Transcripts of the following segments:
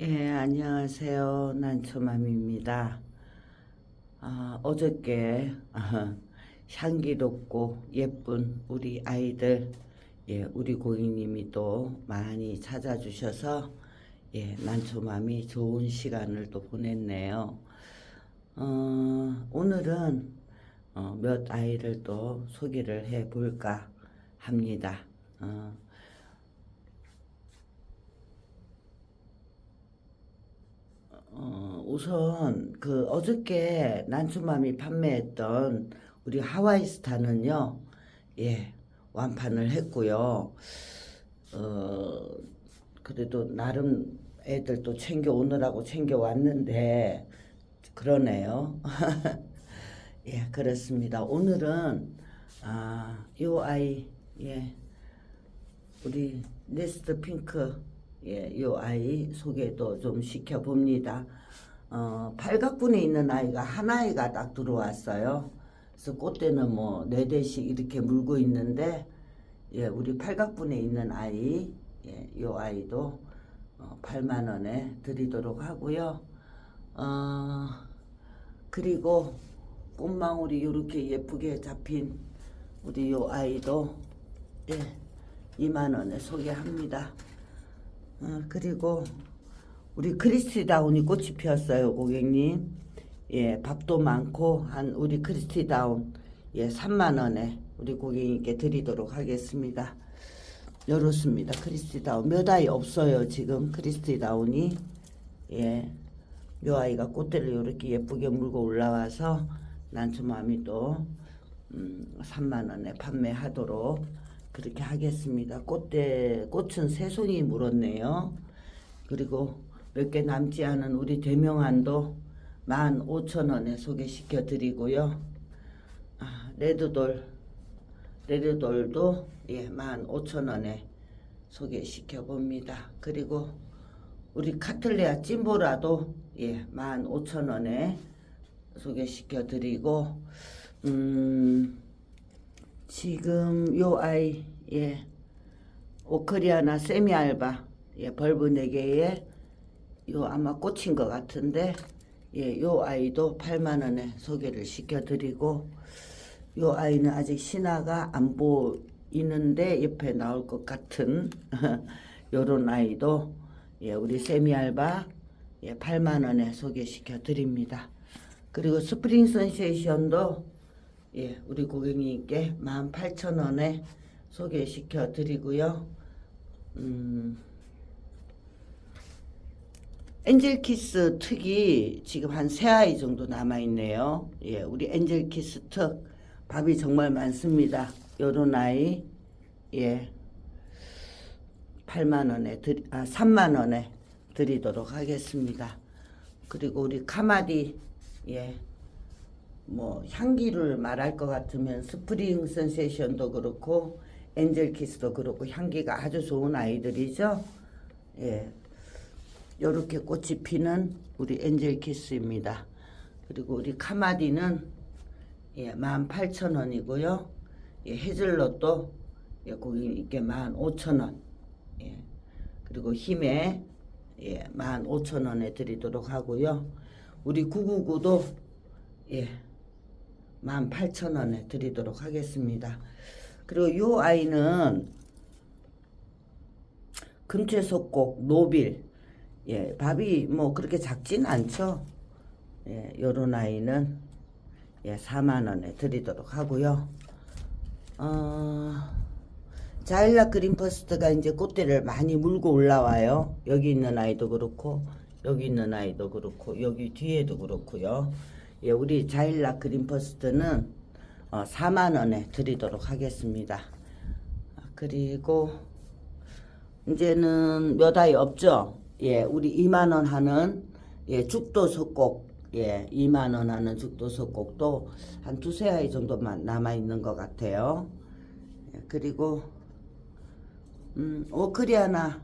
예, 안녕하세요. 난초맘입니다. 아, 어저께 아, 향기롭고 예쁜 우리 아이들, 예, 우리 고객님이 또 많이 찾아주셔서 예, 난초맘이 좋은 시간을 또 보냈네요. 어, 오늘은 어, 몇 아이를 또 소개를 해 볼까 합니다. 어, 어, 우선 그 어저께 난초맘이 판매했던 우리 하와이 스타는요, 예, 완판을 했고요. 어, 그래도 나름 애들 또 챙겨 오느라고 챙겨 왔는데 그러네요. 예, 그렇습니다. 오늘은 아, 요 아이 예, 우리 네스트 핑크 예, 요 아이 소개도 좀 시켜봅니다. 어, 팔각분에 있는 아이가 한 아이가 딱 들어왔어요. 그래서 꽃대는 뭐 네 대씩 이렇게 물고 있는데 예, 우리 팔각분에 있는 아이 예, 요 아이도 어, 8만 원에 드리도록 하고요. 어, 그리고 꽃망울이 이렇게 예쁘게 잡힌 우리 요 아이도 예, 2만 원에 소개합니다. 어, 그리고 우리 크리스티다운이 꽃이 피었어요, 고객님. 예, 밥도 많고 한 우리 크리스티다운 예, 3만 원에 우리 고객님께 드리도록 하겠습니다. 이렇습니다. 크리스티다운 몇 아이 없어요, 지금 크리스티다운이. 예. 요 아이가 꽃대를 이렇게 예쁘게 물고 올라와서 난초마미 또 음, 3만 원에 판매하도록 그렇게 하겠습니다. 꽃대 꽃은 세 송이 물었네요. 그리고 몇 개 남지 않은 우리 대명안도 15,000원에 소개시켜 드리고요. 아, 레드돌 레드돌도 예, 15,000원에 소개시켜 봅니다. 그리고 우리 카틀레아 찜보라도 예, 15,000원에 소개시켜 드리고 음 지금 요 아이 예 오크리아나 세미 알바 예 벌브 4개에 요 아마 꽂힌 것 같은데 예 요 아이도 8만 원에 소개를 시켜 드리고 요 아이는 아직 신화가 안 보이는데 옆에 나올 것 같은 요런 아이도 예 우리 세미 알바 예 8만 원에 소개시켜 드립니다. 그리고 스프링 선세이션도 예, 우리 고객님께 18,000원에 소개시켜 드리고요. 음, 엔젤키스 특이 지금 한 세 아이 정도 남아 있네요. 예, 우리 엔젤키스 특 밥이 정말 많습니다. 요런 아이 예. 8만 원에 드리, 아 3만 원에 드리도록 하겠습니다. 그리고 우리 카마디 예. 뭐 향기를 말할 것 같으면 스프링 센세이션도 그렇고 엔젤 키스도 그렇고 향기가 아주 좋은 아이들이죠. 예. 요렇게 꽃이 피는 우리 엔젤 키스입니다. 그리고 우리 카마디는 예, 18,000원이고요. 예, 헤즐넛도 예, 고객님께 15,000원. 예. 그리고 힘에 예, 15,000원에 드리도록 하고요. 우리 999도 예, 18,000원에 드리도록 하겠습니다. 그리고 요 아이는 금채속곡 노빌 예, 밥이 뭐 그렇게 작진 않죠. 예, 요런 아이는 예, 4만 원에 드리도록 하고요. 어, 자일라 그린퍼스트가 이제 꽃대를 많이 물고 올라와요. 여기 있는 아이도 그렇고 여기 있는 아이도 그렇고 여기 뒤에도 그렇고요. 예, 우리 자일라 그린퍼스트는 어, 4만 원에 드리도록 하겠습니다. 아, 그리고 이제는 몇 아이 없죠? 예, 우리 2만 원 하는 예, 죽도 석곡 예, 2만 원 하는 죽도 석곡도 한 두세 아이 정도만 남아 있는 것 같아요. 예, 그리고 음, 오크리아나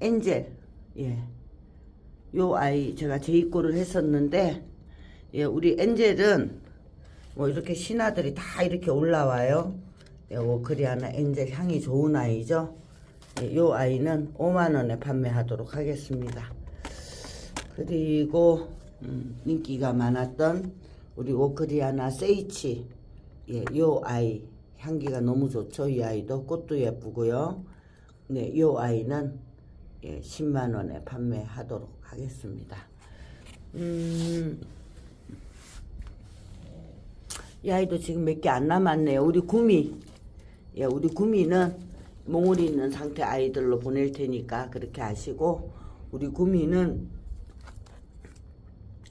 엔젤 예. 요 아이 제가 재입고를 했었는데 예, 우리 엔젤은 뭐 이렇게 신화들이 다 이렇게 올라와요. 예, 오크리아나 엔젤 향이 좋은 아이죠. 예, 요 아이는 5만 원에 판매하도록 하겠습니다. 그리고 음, 인기가 많았던 우리 오크리아나 세이치 예, 요 아이 향기가 너무 좋죠. 이 아이도 꽃도 예쁘고요. 네, 요 아이는 예, 10만 원에 판매하도록 하겠습니다. 음, 이 아이도 지금 몇 개 안 남았네요. 우리 구미. 예, 우리 구미는 몽울이 있는 상태 아이들로 보낼 테니까 그렇게 하시고 우리 구미는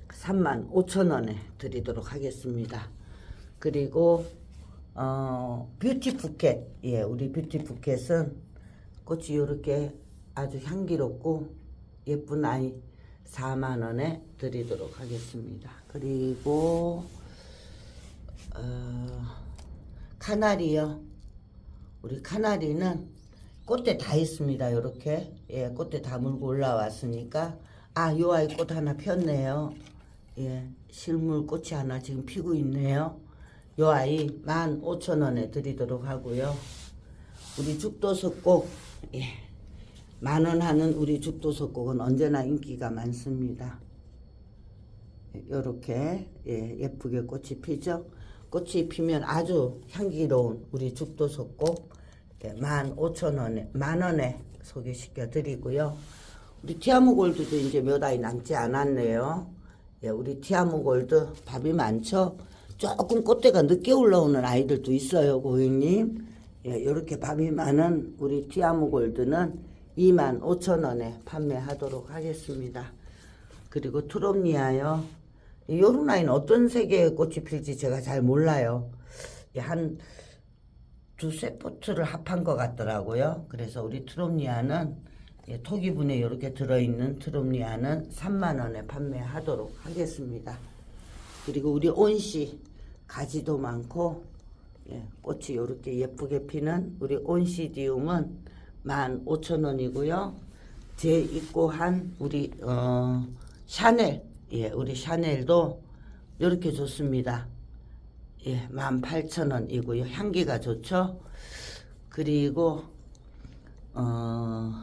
3만 5천 원에 드리도록 하겠습니다. 그리고 어, 뷰티 부켓. 예, 우리 뷰티 부켓은 꽃이 이렇게 아주 향기롭고 예쁜 아이 4만 원에 드리도록 하겠습니다. 그리고 어, 카나리요. 우리 카나리는 꽃대 다 있습니다. 이렇게 예, 꽃대 다 물고 올라왔으니까 아, 요 아이 꽃 하나 폈네요. 예, 실물 꽃이 하나 지금 피고 있네요. 요 아이 15,000원에 드리도록 하고요. 우리 죽도석곡 예, 만원 하는 우리 죽도석곡은 언제나 인기가 많습니다. 이렇게 예, 예쁘게 꽃이 피죠. 꽃이 피면 아주 향기로운 우리 죽도석곡 예, 15,000원에 만 원에 소개시켜 드리고요. 우리 티아모 골드도 이제 몇 아이 남지 않았네요. 예, 우리 티아모 골드 밥이 많죠. 조금 꽃대가 늦게 올라오는 아이들도 있어요, 고객님. 예, 이렇게 밥이 많은 우리 티아모 골드는 25,000원에 판매하도록 하겠습니다. 그리고 트롬니아요. 아이는 어떤 색의 꽃이 필지 제가 잘 몰라요. 예, 한 두세 포트를 합한 것 같더라고요. 그래서 우리 트롬니아는 예, 토기분에 이렇게 들어있는 트롬니아는 3만 원에 판매하도록 하겠습니다. 그리고 우리 온씨 가지도 많고 예, 꽃이 이렇게 예쁘게 피는 우리 온시디움은 15,000원이고요. 제 입고 한 우리 어, 샤넬 예, 우리 샤넬도 이렇게 좋습니다. 예, 18,000원이고요. 향기가 좋죠. 그리고 어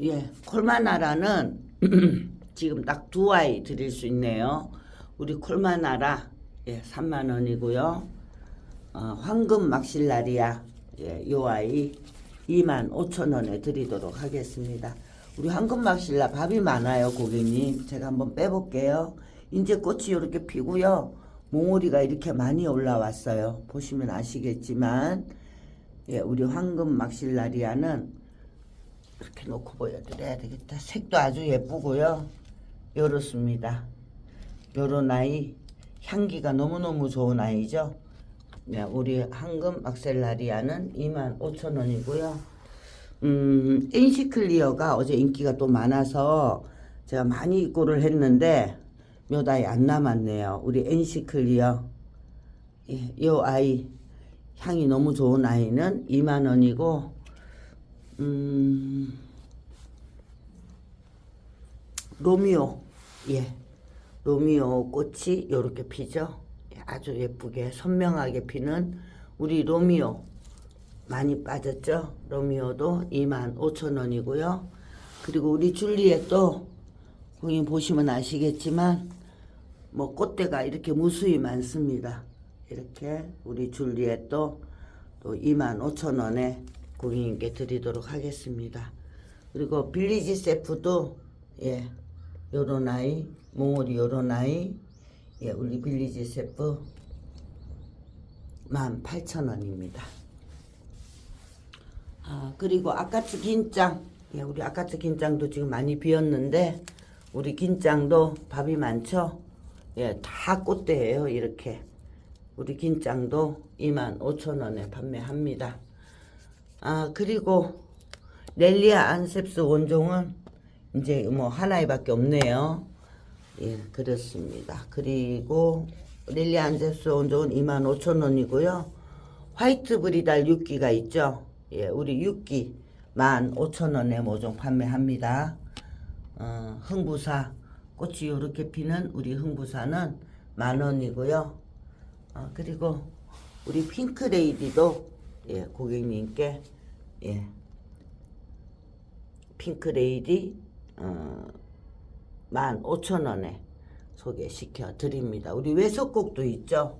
예, 콜마나라는 지금 딱 두 아이 드릴 수 있네요. 우리 콜마나라 예, 3만 원이고요. 어, 황금 막실라리아 예, 요 아이 2만 5천 원에 드리도록 하겠습니다. 우리 황금 막실라 밥이 많아요, 고객님. 제가 한번 빼볼게요. 이제 꽃이 이렇게 피고요. 몽우리가 이렇게 많이 올라왔어요. 보시면 아시겠지만 예, 우리 황금 막실라리아는 이렇게 놓고 보여드려야 되겠다. 색도 아주 예쁘고요. 이렇습니다. 요런 아이 향기가 너무너무 좋은 아이죠. 네, 우리 황금 막셀라리아는 25,000원이고요. 음, 엔시클리어가 어제 인기가 또 많아서 제가 많이 입고를 했는데 몇 아이 안 남았네요. 우리 엔시클리어. 예, 요 아이 향이 너무 좋은 아이는 2만 원이고 음, 로미오, 예, 로미오 꽃이 이렇게 피죠. 예, 아주 예쁘게 선명하게 피는 우리 로미오 많이 빠졌죠. 로미오도 25,000원이고요. 그리고 우리 줄리엣도 거기 보시면 아시겠지만 뭐 꽃대가 이렇게 무수히 많습니다. 이렇게 우리 줄리엣도 또 25,000원에 고객님께 드리도록 하겠습니다. 그리고 빌리지 세프도 예 요런 아이 몽골이 요런 아이 예 우리 빌리지 세프 18,000원입니다. 아 그리고 아까츠 긴장 예 우리 아까츠 긴장도 지금 많이 비었는데 우리 긴장도 밥이 많죠? 예 다 꽃대예요 이렇게 우리 긴장도 25,000원에 판매합니다. 아 그리고 렐리아 안셉스 원종은 이제 뭐 하나밖에 없네요. 예 그렇습니다. 그리고 렐리아 안셉스 원종은 25,000원이고요. 화이트 브리달 6기가 있죠. 예 우리 6기 15,000원에 모종 판매합니다. 어, 흥부사 꽃이 이렇게 피는 우리 흥부사는 만원이고요. 어, 그리고 우리 핑크레이디도 예, 고객님께 예, 핑크레이디 어, 15,000원에 소개시켜 드립니다. 우리 외석곡도 있죠.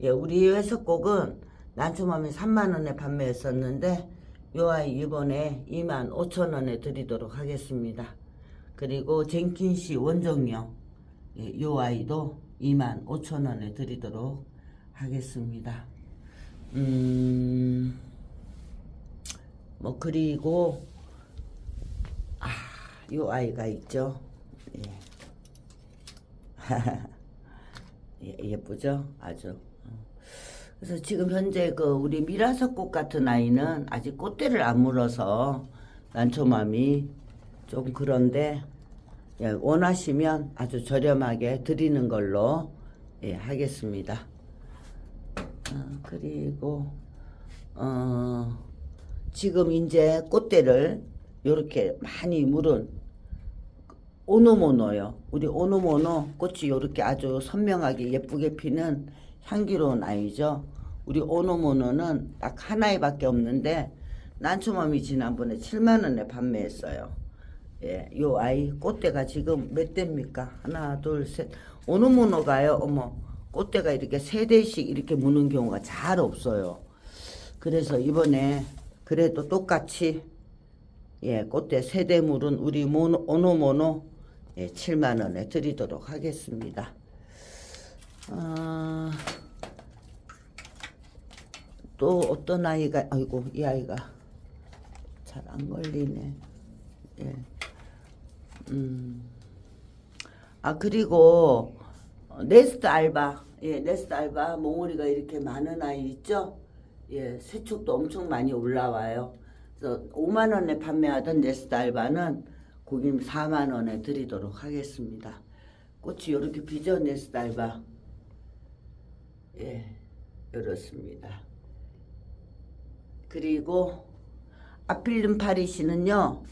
예, 우리 외석곡은 난초맘이 3만 원에 판매했었는데 요 아이 이번에 2만 5천 원에 드리도록 하겠습니다. 그리고 젠킨씨 원정령 예, 요 아이도 2만 5천 원에 드리도록 하겠습니다. 음, 뭐 그리고 아, 요 아이가 있죠. 예. 예, 예쁘죠? 아주. 어. 그래서 지금 현재 그 우리 미라석꽃 같은 아이는 아직 꽃대를 안 물어서 난초맘이 좀 그런데 예, 원하시면 아주 저렴하게 드리는 걸로 예, 하겠습니다. 어, 그리고 어, 지금 이제 꽃대를 이렇게 많이 물은 오노모노요. 우리 오노모노 꽃이 이렇게 아주 선명하게 예쁘게 피는 향기로운 아이죠. 우리 오노모노는 딱 하나에밖에 없는데 난초맘이 지난번에 7만 원에 판매했어요. 예, 요 아이 꽃대가 지금 몇 대입니까? 하나, 둘, 셋. 오노모노가요. 어머, 꽃대가 이렇게 세 대씩 이렇게 무는 경우가 잘 없어요. 그래서 이번에 그래도 똑같이 예, 꽃대 세 대 물은 우리 모노, 오노모노 예, 7만 원에 드리도록 하겠습니다. 아, 또 어떤 아이가 아이고 이 아이가 잘 안 걸리네. 예. 음. 아 그리고 어, 네스트 알바 예 네스트 알바 몽우리가 이렇게 많은 아이 있죠 예 세축도 엄청 많이 올라와요 그래서 5만 원에 판매하던 네스트 알바는 고객님 4만 원에 드리도록 하겠습니다 꽃이 이렇게 비죠 네스트 알바 예 이렇습니다 그리고 아필름 파리시는요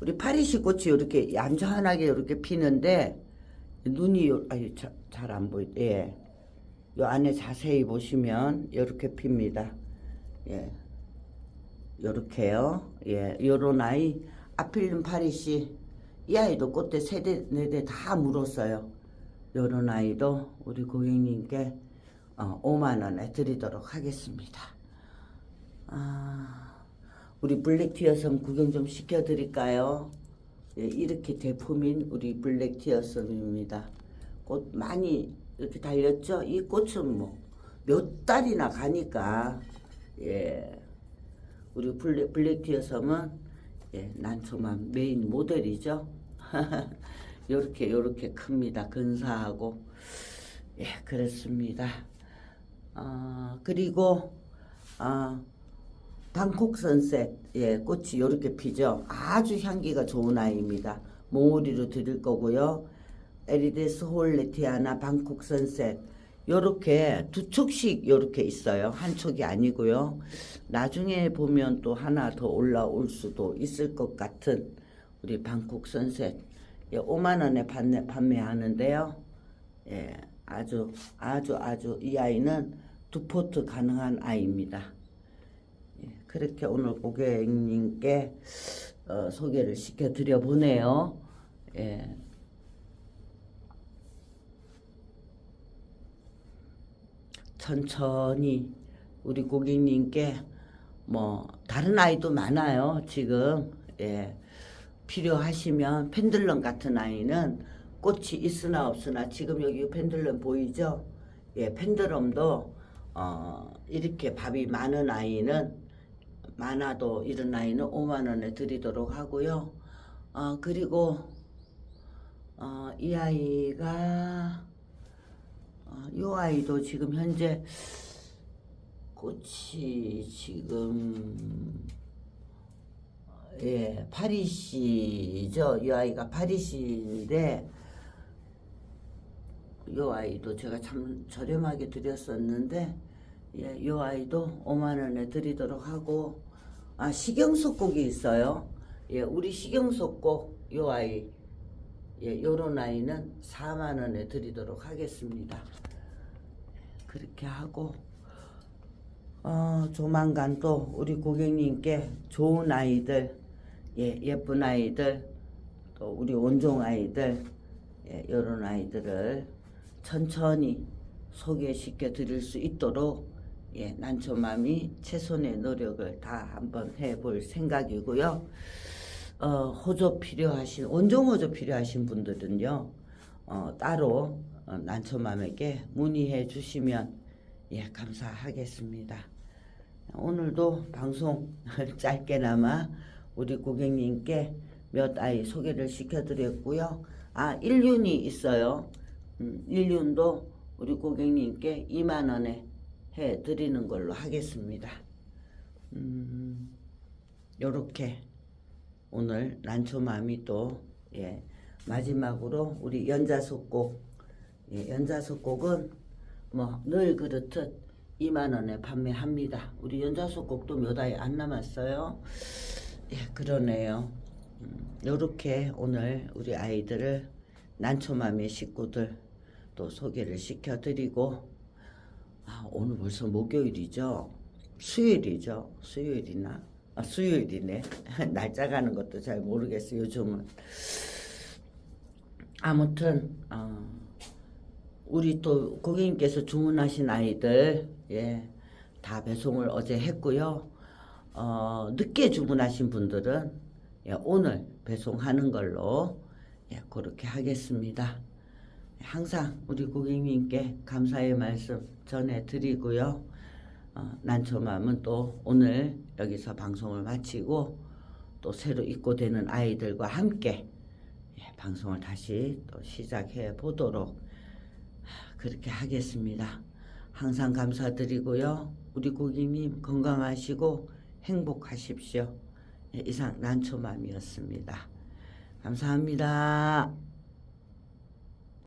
우리 파리시 꽃이 이렇게 얌전하게 이렇게 피는데 눈이 요- 아유 잘 안 보이. 예. 요 안에 자세히 보시면 이렇게 핍니다. 예. 요렇게요. 예. 요런 아이 아필름 파리시 이 아이도 꽃대 세대 네 대 다 물었어요. 요런 아이도 우리 고객님께 어, 5만 원에 드리도록 하겠습니다. 아, 우리 블랙 티어섬 구경 좀 시켜드릴까요? 예, 이렇게 대품인 우리 블랙 티어섬입니다. 꽃 많이 이렇게 달렸죠? 이 꽃은 뭐 몇 달이나 가니까 예, 우리 블랙, 블랙 티어 섬은 예, 난초만 메인 모델이죠. 요렇게 요렇게 큽니다. 근사하고 예, 그렇습니다. 아, 그리고 아, 방콕 선셋 예 꽃이 이렇게 피죠. 아주 향기가 좋은 아이입니다. 몽우리로 드릴 거고요. 에리데스 홀레티아나 방콕 선셋 요렇게 두 촉씩 요렇게 있어요. 한 촉이 아니고요. 나중에 보면 또 하나 더 올라올 수도 있을 것 같은 우리 방콕 선셋. 예, 5만 원에 판매, 판매하는데요. 예 아주 아주 아주 이 아이는 두 포트 가능한 아이입니다 예, 그렇게 오늘 고객님께 어, 소개를 시켜드려 보네요. 예. 천천히 우리 고객님께 뭐 다른 아이도 많아요. 지금 예. 필요하시면 펜들럼 같은 아이는 꽃이 있으나 없으나 지금 여기 펜들럼 보이죠? 예, 펜들럼도 어, 이렇게 밥이 많은 아이는 많아도 이런 아이는 5만 원에 드리도록 하고요. 어, 그리고 어, 이 아이가 어, 이 아이도 지금 현재 꽃이 지금 예 파리시죠. 이 아이가 파리시인데 이 아이도 제가 참 저렴하게 드렸었는데 예, 이 아이도 5만 원에 드리도록 하고 아 식용석곡이 있어요. 예, 우리 식용석곡 이 아이 예, 요런 아이는 4만 원에 드리도록 하겠습니다. 그렇게 하고 어, 조만간 또 우리 고객님께 좋은 아이들 예, 예쁜 아이들 또 우리 원종 아이들 예, 이런 아이들을 천천히 소개시켜 드릴 수 있도록 예, 난초맘이 최선의 노력을 다 한번 해볼 생각이고요. 어, 호조 필요하신 원종 호조 필요하신 분들은요 어, 따로 어, 난초맘에게 문의해 주시면 예 감사하겠습니다. 오늘도 방송 짧게나마 우리 고객님께 몇 아이 소개를 시켜드렸고요. 아 일륜이 있어요. 음, 일륜도 우리 고객님께 2만 원에 해 드리는 걸로 하겠습니다. 음, 요렇게 오늘 난초맘이 또 예, 마지막으로 우리 연자속곡 예, 연자속곡은 뭐 늘 그렇듯 2만 원에 판매합니다. 우리 연자속곡도 몇 아이 안 남았어요. 예, 그러네요. 음, 요렇게 오늘 우리 아이들을 난초맘의 식구들 또 소개를 시켜드리고 아, 오늘 벌써 목요일이죠. 수요일이죠. 수요일이나 아, 수요일이네. 날짜 가는 것도 잘 모르겠어요. 요즘은 아무튼 어, 우리 또 고객님께서 주문하신 아이들 예, 다 배송을 어제 했고요. 어, 늦게 주문하신 분들은 예, 오늘 배송하는 걸로 예, 그렇게 하겠습니다. 항상 우리 고객님께 감사의 말씀 전해드리고요. 어, 난초맘은 또 오늘 여기서 방송을 마치고 또 새로 입고되는 아이들과 함께 예, 방송을 다시 또 시작해 보도록 하, 그렇게 하겠습니다. 항상 감사드리고요. 우리 고객님 건강하시고 행복하십시오. 예, 이상 난초맘이었습니다. 감사합니다.